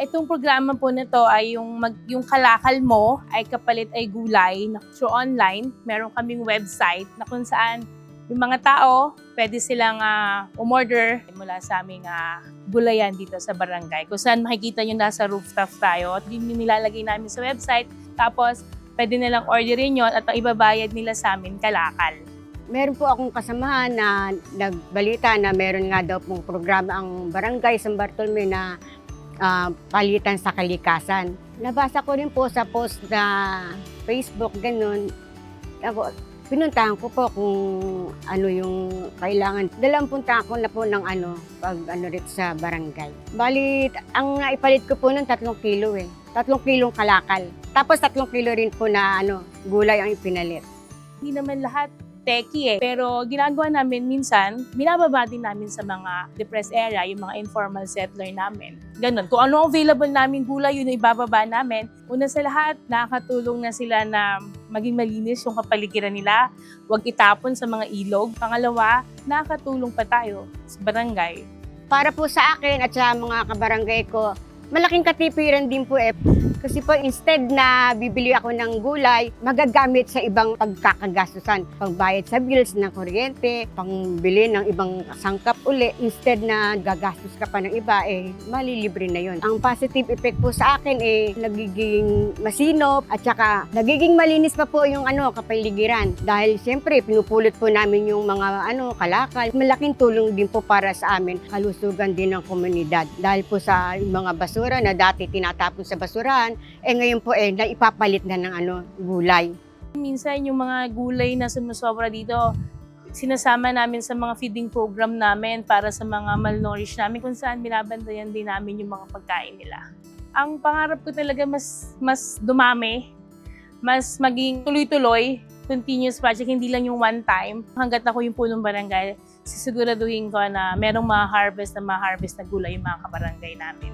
itong programa po na to ay yung, mag, yung kalakal mo ay kapalit ay gulay na through online. Meron kaming website na kung saan yung mga tao, pwede silang ah, umorder mula sa aming ah, gulayan dito sa barangay. Kung saan makikita nyo nasa rooftop tayo at nilalagay namin sa website. Tapos, pwede nilang orderin yun at ang ibabayad nila sa amin kalakal. Meron po akong kasamahan na nagbalita na meron nga daw pong programa ang Barangay San Bartolome na ah, palitan sa kalikasan. Nabasa ko rin po sa post na Facebook, ganun. Ako, pinuntahan ko po kung ano yung kailangan. Dalang punta ako na po ng ano, pag ano rin sa barangay. Bali, ang naipalit ko po ng tatlong kilo eh. Tatlong kilong kalakal. Tapos tatlong kilo rin po na ano, gulay ang ipinalit. hindi naman lahat techie eh. Pero ginagawa namin minsan, binababa din namin sa mga depressed area, yung mga informal settler namin. Ganon. Kung ano available namin gulay, yun ibababa namin. Una sa lahat, nakakatulong na sila na maging malinis yung kapaligiran nila. Huwag itapon sa mga ilog. Pangalawa, nakakatulong pa tayo sa barangay. Para po sa akin at sa mga kabarangay ko, malaking katipiran din po eh. Kasi po instead na bibili ako ng gulay, magagamit sa ibang pagkakagastusan. Pangbayad sa bills ng kuryente, pangbili ng ibang sangkap uli. Instead na gagastos ka pa ng iba, eh, malilibre na yon. Ang positive effect po sa akin eh, nagiging masinop at saka nagiging malinis pa po yung ano, kapaligiran. Dahil siyempre, pinupulot po namin yung mga ano, kalakal. Malaking tulong din po para sa amin, kalusugan din ng komunidad. Dahil po sa mga basura na dati tinatapon sa basurahan, eh ngayon po eh, naipapalit na ng ano, gulay. Minsan yung mga gulay na sumusobra dito, sinasama namin sa mga feeding program namin para sa mga malnourished namin kung saan binabantayan din namin yung mga pagkain nila. Ang pangarap ko talaga mas mas dumami, mas maging tuloy-tuloy, continuous project, hindi lang yung one time. Hanggat ako yung punong barangay, sisiguraduhin ko na merong mga harvest na mga harvest na gulay yung mga kabarangay namin.